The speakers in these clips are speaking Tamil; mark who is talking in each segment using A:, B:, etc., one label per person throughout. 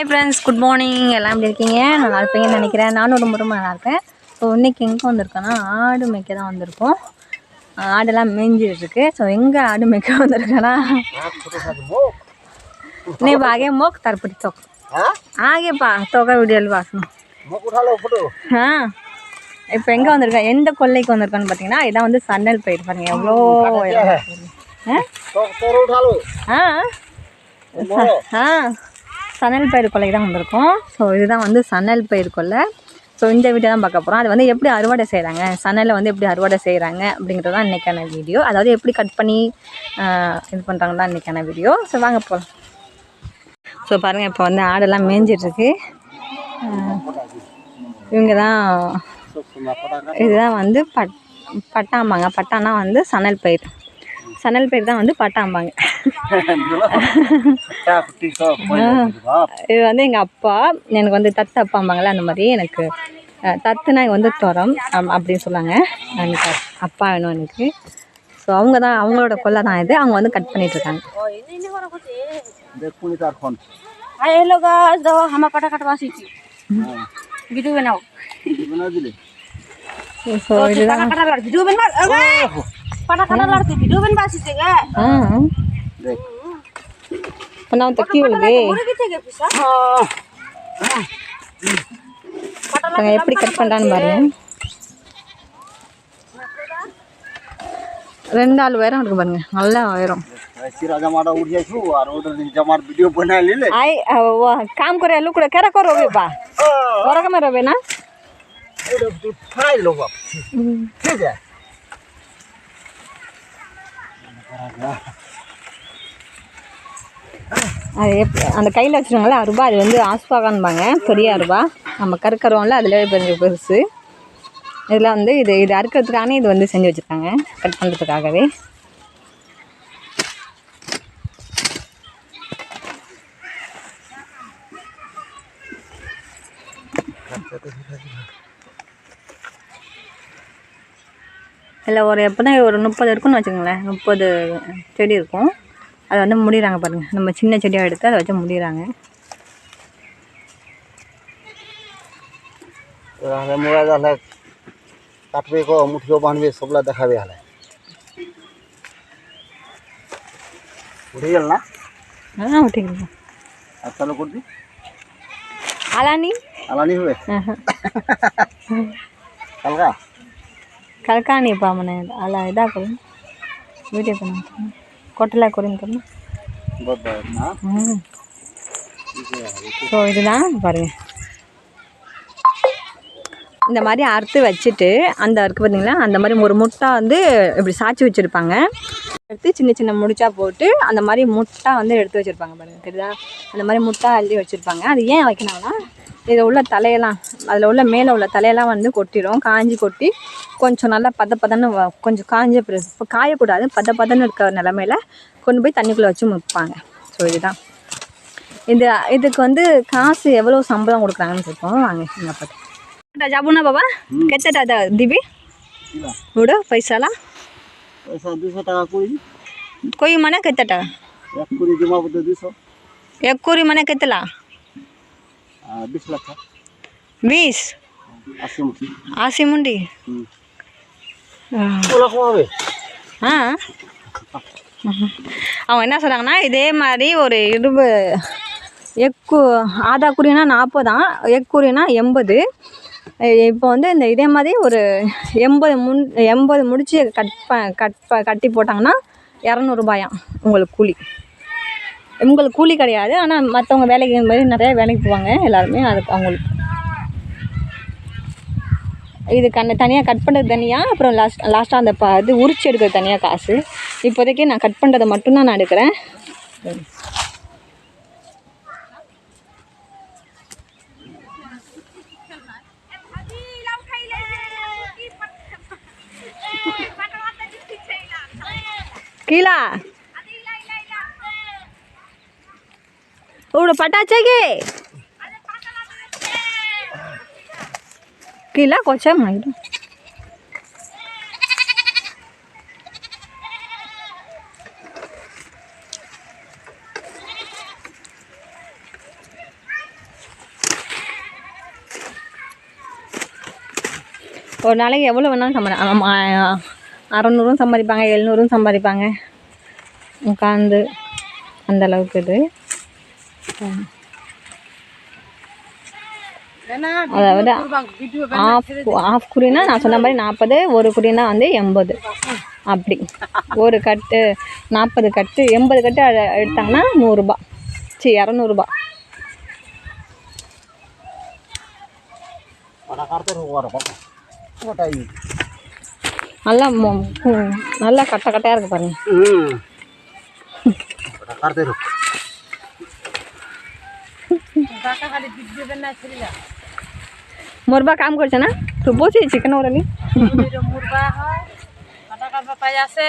A: ஹாய் ஃப்ரெண்ட்ஸ் குட் மார்னிங் எல்லாம் எப்படி இருக்கீங்க நல்லா இருப்பீங்கன்னு நினைக்கிறேன் நானும் ரொம்ப ரொம்ப நல்லா இருக்கேன் ஸோ இன்றைக்கி எங்கே வந்திருக்கோன்னா ஆடு மேய்க்க தான் வந்திருக்கோம் ஆடெல்லாம் மேய்ஞ்சிட்டு இருக்கு ஸோ எங்கே ஆடு மேய்க்க வந்திருக்கேன்னா नहीं आगे मोक तरपटी तोक ஆகே பா தொகை வீடியோவில் பார்க்கணும் ஆ இப்போ எங்கே வந்திருக்கேன் எந்த கொல்லைக்கு வந்திருக்கோன்னு பார்த்தீங்கன்னா இதான் வந்து சன்னல் பயிர் பாருங்க எவ்வளோ இடம் இருக்கு. ஆ ஆ ஆ சணல் பயிர் கொல்லைக்கு தான் வந்திருக்கோம். ஸோ இதுதான் வந்து சணல் பயிர் கொல்லை. ஸோ இந்த வீடியோ தான் பார்க்க போகிறோம் அது வந்து எப்படி அறுவடை செய்கிறாங்க சணலை வந்து எப்படி அறுவடை செய்கிறாங்க அப்படிங்கிறது தான் இன்றைக்கான வீடியோ. அதாவது எப்படி கட் பண்ணி இது பண்ணுறாங்க தான் இன்றைக்கான வீடியோ. ஸோ வாங்க போகலாம் ஸோ பாருங்கள் இப்போ வந்து ஆடெல்லாம் மேய்ஞ்சிட்ருக்கு இவங்க தான் இதுதான் வந்து பட் பட்டாம்பாங்க. பட்டானா வந்து சணல் பயிர். சணல் பயிர் தான் வந்து பட்டாம்பாங்க. இது வந்து எங்கள் அப்பா எனக்கு வந்து தத்து அப்பாம்பாங்களே அந்த மாதிரி எனக்கு தத்துனா வந்து துறம் அப்படின்னு சொல்லுவாங்க எனக்கு அப்பா வேணும் எனக்கு. ஸோ அவங்க தான் அவங்களோட கொள்ளை தான் இது. அவங்க வந்து கட் பண்ணிட்டு இருக்காங்க. বানাও বানাও দিলে সো এটা
B: দেখ না তো কি
A: বলবে எப்படி கட் பண்ணுறான்னு பாருங்க ரெண்டு ஆள் உயரம் இருக்கு பாருங்க நல்லா உயரம் काम करे लुकड़े केरा करो बे? बा वर्ग
C: में रहे ना? ठीक है।
A: அது எப் அந்த கையில் வச்சுருவாங்கள அருபா அது வந்து ஆஸ்பாகான்பாங்க பெரிய அருபா நம்ம கருக்கருவோம்ல அதில் கொஞ்சம் பெருசு. இதில் வந்து இது இது அறுக்கிறதுக்கான இது வந்து செஞ்சு வச்சுருக்காங்க கட் பண்ணுறதுக்காகவே இல்லை ஒரு எப்போதான் ஒரு முப்பது இருக்குன்னு வச்சுக்கோங்களேன் முப்பது செடி இருக்கும். அதை வந்து முடிகிறாங்க பாருங்கள் நம்ம சின்ன செடியாக எடுத்து அதை வச்சு முடிகிறாங்க
C: কাটবে ক মুঠিও বানবে সবলা দেখাবে হলে উঠে
A: গেল না
C: হ্যাঁ উঠে গেল আর
A: চালু
C: করবি আলানি আলানি হবে
A: কালকা কালকা আনি পা মানে আলা এটা করুন বুঝতে পারলাম
C: கொட்டலை குறிந்தோம்னா
A: ஸோ இதுதான் பாருங்கள் இந்த மாதிரி அறுத்து வச்சுட்டு அந்த இருக்கு பார்த்தீங்களா அந்த மாதிரி ஒரு முட்டை வந்து இப்படி சாய்ச்சி வச்சுருப்பாங்க. எடுத்து சின்ன சின்ன முடிச்சா போட்டு அந்த மாதிரி முட்டை வந்து எடுத்து வச்சுருப்பாங்க பாருங்கள் தெரியுதா? அந்த மாதிரி முட்டை அள்ளி வச்சுருப்பாங்க. அது ஏன் வைக்கணும்னா இதில் உள்ள தலையெல்லாம் அதில் உள்ள மேலே உள்ள தலையெல்லாம் வந்து கொட்டிடும் காஞ்சி கொட்டி கொஞ்சம் நல்லா பத பதன்னு வ- கொஞ்சம் காஞ்ச இப்போ காயக்கூடாது பத பதன்னு இருக்கிற நிலமையில கொண்டு போய் தண்ணிக்குள்ளே வச்சு முப்பாங்க. ஸோ இதுதான். இது இதுக்கு வந்து காசு எவ்வளோ சம்பளம் கொடுக்குறாங்கன்னு சொல்லுவோம் வாங்க எங்கள் அப்பா যাবো না
C: বাবা কেতেটা দিবি ওটা
A: পয়সালা পয়সা দুশো টাকা
C: করি কই মানে কেতে টাকা
A: এক কুড়ি জমাবো তো দুশো
C: এক কুড়ি
A: মানে
C: কেতলা বিশ
A: লাখ বিশ
C: আশি মুন্ডি
A: ஆ அவன் என்ன சொல்கிறாங்கன்னா இதே மாதிரி ஒரு இருபது எக்கு ஆதா குறினா நாற்பதான் எக்குறினா எண்பது இப்போ வந்து இந்த இதே மாதிரி ஒரு எண்பது முன் எண்பது முடிச்சு கட் ப கட் ப கட்டி போட்டாங்கன்னா இரநூறுபாயாம் உங்களுக்கு கூலி. உங்களுக்கு கூலி கிடையாது ஆனால் மற்றவங்க வேலைக்கு இந்த மாதிரி நிறையா வேலைக்கு போவாங்க எல்லாருமே அதுக்கு அவங்களுக்கு. இது கண்ணு தனியாக கட் பண்ணுறது தனியாக அப்புறம் லாஸ்ட் லாஸ்ட்டாக அந்த ப இது உரிச்சு எடுக்கிறது தனியாக காசு. இப்போதைக்கு நான் கட் பண்ணுறதை மட்டும்தான் நான் எடுக்கிறேன். கீழா? இவ்வளோ பட்டாச்சே கீழே கொச்சம் ஆகிடும் ஒரு நாளைக்கு எவ்வளோ வேணாலும் சம்பளம் அறநூறும் சம்பாதிப்பாங்க எழுநூறும் சம்பாதிப்பாங்க. உட்காந்து அந்த அளவுக்கு இது. அதாவது ஆஃப் ஆஃப் குடினா நான் சொன்ன மாதிரி நாற்பது ஒரு குறினா வந்து எண்பது. அப்படி. ஒரு கட்டு நாற்பது கட்டு எண்பது கட்டு அ- எடுத்தாங்கன்னா நூறுரூபா சரி இரநூறுபா.
C: Pada
A: நல்லா மொ- ம், நல்லா கட்டை கட்டையாக இருக்குது பாருங்க
C: Hmm. Pada kartu lu.
A: মোরবা কাম করছে না তো বসেছি কেন ওরালি
B: মুরগা হয় কাটা কাটা পাই আছে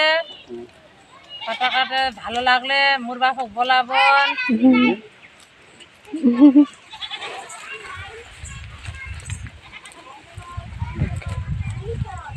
B: কাটা কাটে ভালো লাগলে মুরগা হোক বলাবন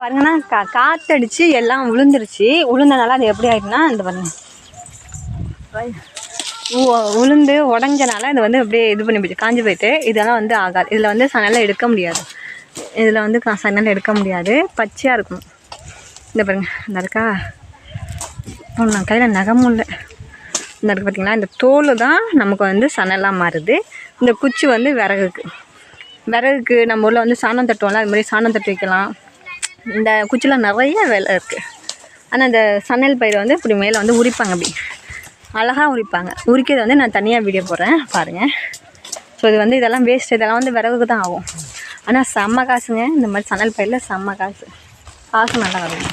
A: பாருங்கன்னா கா காற்றடிச்சு எல்லாம் உளுந்துருச்சு. உளுந்தனால அது எப்படி ஆயிடுனா இந்த பாருங்க. உளுந்து உடஞ்சனால இது வந்து அப்படியே இது பண்ணி போச்சு காஞ்சி போயிட்டு. இதெல்லாம் வந்து ஆகாது. இதில் வந்து சனலாம் எடுக்க முடியாது. இதில் வந்து சனல் எடுக்க முடியாது. பச்சையாக இருக்கும். இந்த பாருங்க இந்த இருக்கா? நான் கையில் நகமும் இல்லை. இந்த இருக்குது பார்த்திங்களா இந்த தோல் தான் நமக்கு வந்து சனலாக மாறுது. இந்த குச்சி வந்து விறகுக்கு. விறகுக்கு நம்ம ஊரில் வந்து சாணம் தட்டுவோம்ல அது மாதிரி சாணம் தட்டு வைக்கலாம். இந்த குச்சியில் நிறைய வேலை இருக்குது ஆனால் இந்த சன்னல் பயிரை வந்து இப்படி மேலே வந்து உரிப்பாங்க அப்படி. அழகாக உரிப்பாங்க. உரிக்கிறது வந்து நான் தனியாக வீடியோ போடுறேன். பாருங்கள் ஸோ இது வந்து இதெல்லாம் வேஸ்ட் இதெல்லாம் வந்து விறகுக்கு தான் ஆகும். ஆனால் செம்ம காசுங்க. இந்த மாதிரி சணல் பயிரில் செம்ம காசு. காசு நல்லா வரும்.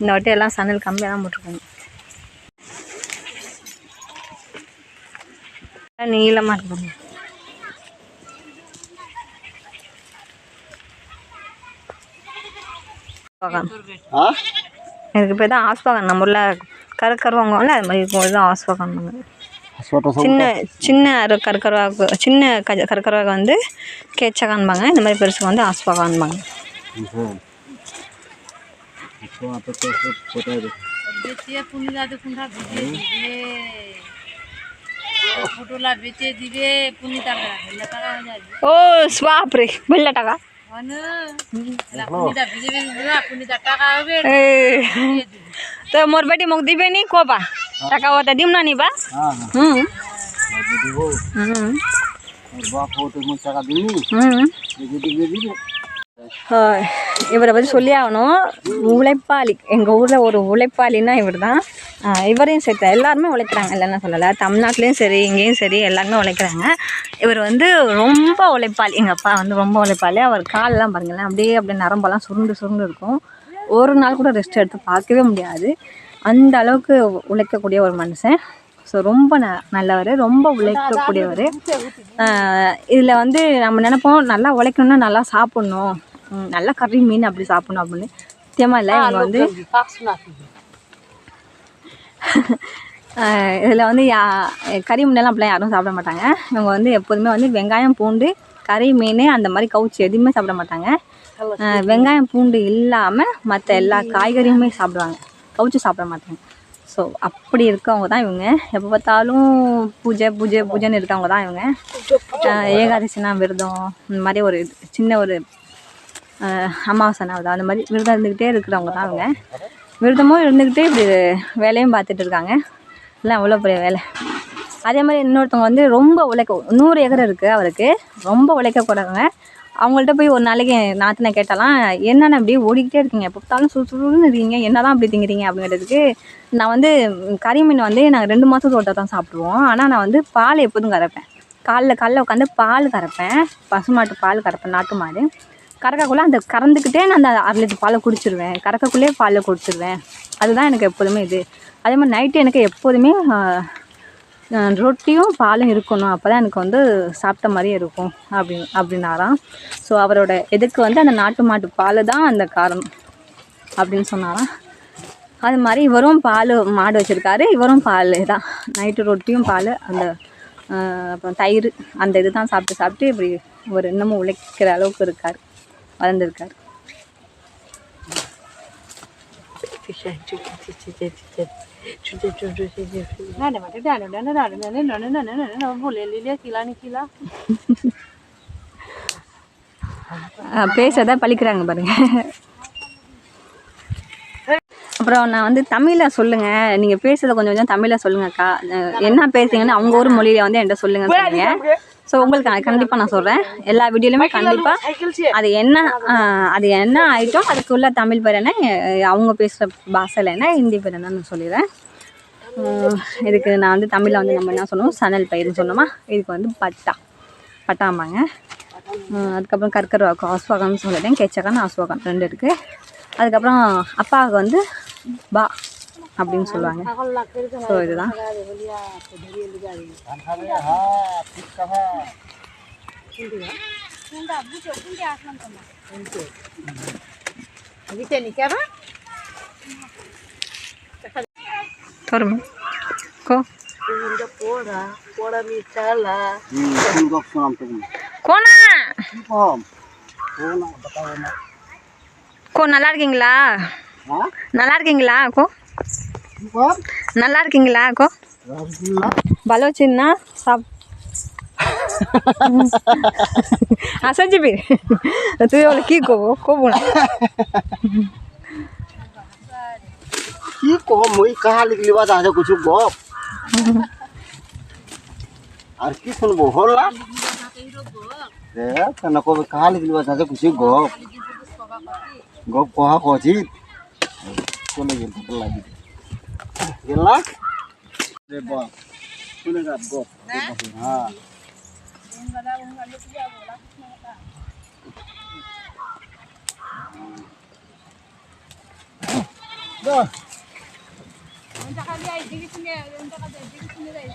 A: இந்த வாட்டி எல்லாம் சணல் கம்மியாக தான் போட்டிருக்கோங்க. நீளமாக
C: இருக்கும்
A: இதுக்கு பேர் தான் ஆஸ்பாகம் நம்ம ஊரில் கரு கருவாங்கல்ல அது மாதிரி இப்போ தான் ஆஸ்பாகம்
C: Suatu sama.
A: சின்ன சின்ன அரு- கருக்கருவாக்கு சின்ன கஜ கருக்கருவாக வந்து கேச்சகான்பாங்க இந்த மாதிரி பெருசுக்கு வந்து ஆஸ்பாகான்பாங்க
C: Hmm. Suatu tuh kota itu.
B: বেচিয়ে পুনি যাতে কোনটা ভিজিয়ে দিবে ফুটোলা বেচে দিবে পুনি টাকা ভেলে টাকা হয়ে যাবে
A: ও বাপরে বললে টাকা
B: হয় না পুনিটা ভিজে ভিজে দিবা পুনিটা টাকা হবে
A: এ, তো মোর বেটি মোক দিবে নি কবা টাকা ওটা দিম না নিবা
C: Ah.
A: হুম
C: Jadi bu,
A: হুম
C: bapak itu mau cakap dulu.
A: হুম
C: Jadi dia gitu.
A: ஆஹ் இவரை பற்றி சொல்லி ஆகணும். உழைப்பாளி எங்கள் ஊரில் ஒரு உழைப்பாளின்னா இவர் தான் இவரையும் சேர்த்து எல்லாருமே உழைக்கிறாங்க. இல்லைன்னு சொல்லலை. தமிழ்நாட்டிலையும் சரி இங்கேயும் சரி எல்லாருமே உழைக்கிறாங்க. இவர் வந்து ரொம்ப உழைப்பாளி. எங்கள் அப்பா வந்து ரொம்ப உழைப்பாளி. அவர் காலெலாம் பாருங்களேன் அப்படியே அப்படியே நரம்பெல்லாம் சுருண்டு சுருண்டு இருக்கும். ஒரு நாள் கூட ரெஸ்ட் எடுத்து பார்க்கவே முடியாது. அந்த அளவுக்கு உழைக்கக்கூடிய ஒரு மனுஷன். ஸோ ரொம்ப ந நல்லவர். ரொம்ப உழைக்கக்கூடியவர். இதில் வந்து நம்ம நினைப்போம் நல்லா உழைக்கணும்னா நல்லா சாப்பிட்ணும். நல்லா கறி மீன் அப்படி சாப்பிட்ணும் அப்படின்னு. சத்தியமாக இல்லை இவங்க வந்து இதில் வந்து யா கறி மீனெல்லாம் அப்படிலாம் யாரும் சாப்பிட மாட்டாங்க. இவங்க வந்து எப்போதுமே வந்து வெங்காயம் பூண்டு கறி மீன் அந்த மாதிரி கவுச்சி எதுவுமே சாப்பிட மாட்டாங்க. வெங்காயம் பூண்டு இல்லாமல் மற்ற எல்லா காய்கறியுமே சாப்பிடுவாங்க. கவுச்சி சாப்பிட மாட்டாங்க. ஸோ அப்படி இருக்கவங்க தான் இவங்க. எப்போ பார்த்தாலும் பூஜை பூஜை பூஜைன்னு இருக்கவங்க தான் இவங்க. ஏகாதசினா விரதம் இந்த மாதிரி ஒரு சின்ன ஒரு அமாவாசை நாள் அந்த மாதிரி விரதம் இருந்துக்கிட்டே இருக்கிறவங்க தான் அவங்க. விரதமும் இருந்துக்கிட்டே இப்படி வேலையும் பார்த்துட்டு இருக்காங்க. எல்லாம் அவ்வளோ பெரிய வேலை. அதே மாதிரி இன்னொருத்தவங்க வந்து ரொம்ப உழைக்க நூறு ஏக்கர் இருக்குது அவருக்கு. ரொம்ப உழைக்கக்கூடாதவங்க. அவங்கள்ட்ட போய் ஒரு நாளைக்கு நாத்தின கேட்டாலாம் என்னென்ன அப்படியே ஓடிக்கிட்டே இருக்கீங்க? எப்போ பார்த்தாலும் சுறுசுறுன்னு இருக்கீங்க. என்ன தான் அப்படி திங்கிறீங்க? அப்படிங்கிறதுக்கு நான் வந்து கறி மீன் வந்து நாங்கள் ரெண்டு மாதத்துக்கு ஒரு தான் சாப்பிடுவோம். ஆனால் நான் வந்து பால் எப்போதும் கறப்பேன். காலைல காலைல உட்காந்து பால் கறப்பேன். பசுமாட்டு பால் கறப்பேன் நாட்டு மாடு. கறக்கக்குள்ளே அந்த கறந்துக்கிட்டே நான் அந்த அரை லிட்டர் பாலை குடிச்சிருவேன். கறக்கக்குள்ளேயே பாலை குடிச்சிருவேன் அதுதான் எனக்கு எப்போதுமே இது. அதே மாதிரி நைட்டு எனக்கு எப்போதுமே ரொட்டியும் பாலும் இருக்கணும். அப்போ தான் எனக்கு வந்து சாப்பிட்ட மாதிரியே இருக்கும். அப்படின்னு அப்படின்னாராம். ஸோ அவரோட எதுக்கு வந்து அந்த நாட்டு மாட்டு பால் தான் அந்த காரணம் அப்படின்னு சொன்னாராம். அது மாதிரி இவரும் பால் மாடு வச்சுருக்காரு. இவரும் பால் தான். நைட்டு ரொட்டியும் பால் அந்த அப்புறம் தயிர் அந்த இது தான் சாப்பிட்டு சாப்பிட்டு இப்படி ஒரு இன்னமும் உழைக்கிற அளவுக்கு இருக்கார். வளர்ந்துருக்கார் பேசதான் பழிக்கிறாங்க பாருங்க. அப்புறம் நான் வந்து தமிழில் சொல்லுங்கள் நீங்கள் பேசுகிறத கொஞ்சம் கொஞ்சம் தமிழில் சொல்லுங்கக்கா. என்ன பேசுறீங்கன்னு அவங்க ஒரு மொழியில வந்து என்கிட்ட சொல்லுங்க சொல்லுங்க. ஸோ உங்களுக்கு நான் கண்டிப்பாக நான் சொல்கிறேன் எல்லா வீடியோலையுமே கண்டிப்பாக அது என்ன அது என்ன ஐட்டம் அதுக்குள்ள தமிழ் பேர் என்ன அவங்க பேசுகிற பாஷையில் என்ன ஹிந்தி பேர் என்னன்னு நான் சொல்லிடுறேன். இதுக்கு நான் வந்து தமிழில் வந்து நம்ம என்ன சொன்னோம் சணல் பயிர்னு சொன்னோமா இதுக்கு வந்து பட்டா. பட்டாம்பாங்க. அதுக்கப்புறம் கற்கருவாக்கம் ஆஸ்வாகம்னு சொல்லிட்டேன். கெச்சகான் ஆஸ்வாகம் ரெண்டு இருக்குது அதுக்கப்புறம் அப்பாவுக்கு வந்து பா. அப்படின்னு சொல்லுவாங்க. ஸோ இதுதான். తరుము கோ. நல்லா இருக்கீங்களா? நல்லா இருக்கீங்களா? கோ. நல்லா இருக்கீங்களா கோ பலோ சின்ன சாப் அசஞ்சு பேர் তুই বলে কি কব কব না
C: কি কব মই কাহা লিখলি বা যা কিছু গপ আর কি শুনবো হলা রে কেন কবে কাহা লিখলি বা যা কিছু গপ গপ কহা কছি কোনে গেল লাগি গেল রে বল শুনে যা গপ হ্যাঁ
A: Untuk kali aja di sini, untuk kali aja di sini guys.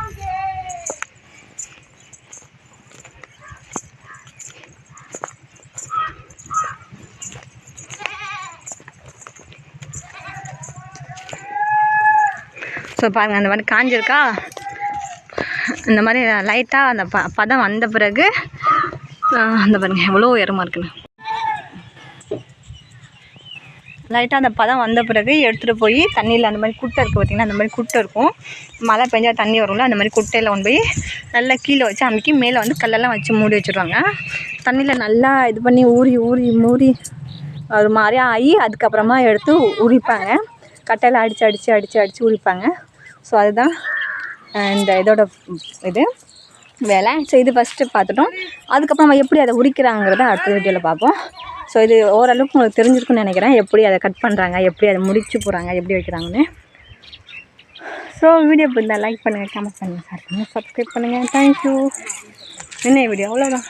A: So பாருங்கள் அந்த மாதிரி காஞ்சிருக்கா? இந்த மாதிரி லைட்டாக அந்த ப பதம் வந்த பிறகு அந்த பாருங்கள் எவ்வளோ உயரமாக இருக்குன்னு. லைட்டாக அந்த பதம் வந்த பிறகு எடுத்துகிட்டு போய் தண்ணியில் அந்த மாதிரி குட்டை இருக்குது பார்த்திங்கன்னா அந்த மாதிரி குட்டை இருக்கும். மழை பெஞ்சால் தண்ணி வரும்ல அந்த மாதிரி குட்டையில் கொண்டு போய் நல்லா கீழே வச்சு அமுக்கி மேலே வந்து கல்லெல்லாம் வச்சு மூடி வச்சுருவாங்க. தண்ணியில் நல்லா இது பண்ணி ஊறி ஊறி மூடி ஒரு மாதிரி ஆகி அதுக்கப்புறமா எடுத்து உரிப்பாங்க. கட்டையில் அடித்து அடித்து அடித்து அடித்து உரிப்பாங்க. ஸோ அதுதான். இந்த இதோட இது. வேலை. ஸோ இது ஃபஸ்ட்டு பார்த்துட்டோம். அதுக்கப்புறம் நம்ம எப்படி அதை உரிக்கிறாங்கிறத அடுத்த வீடியோவில் பார்ப்போம். ஸோ இது ஓரளவுக்கு உங்களுக்கு தெரிஞ்சிருக்குன்னு நினைக்கிறேன். எப்படி அதை கட் பண்ணுறாங்க எப்படி அதை முடிச்சு போகிறாங்க எப்படி வைக்கிறாங்கன்னு. ஸோ வீடியோ பிடிந்தா லைக் பண்ணுங்கள் கமெண்ட் பண்ணுங்கள் ஷேர் பண்ணுங்கள் சப்ஸ்கிரைப் பண்ணுங்கள் தேங்க்யூ என்ன வீடியோ அவ்வளோதான்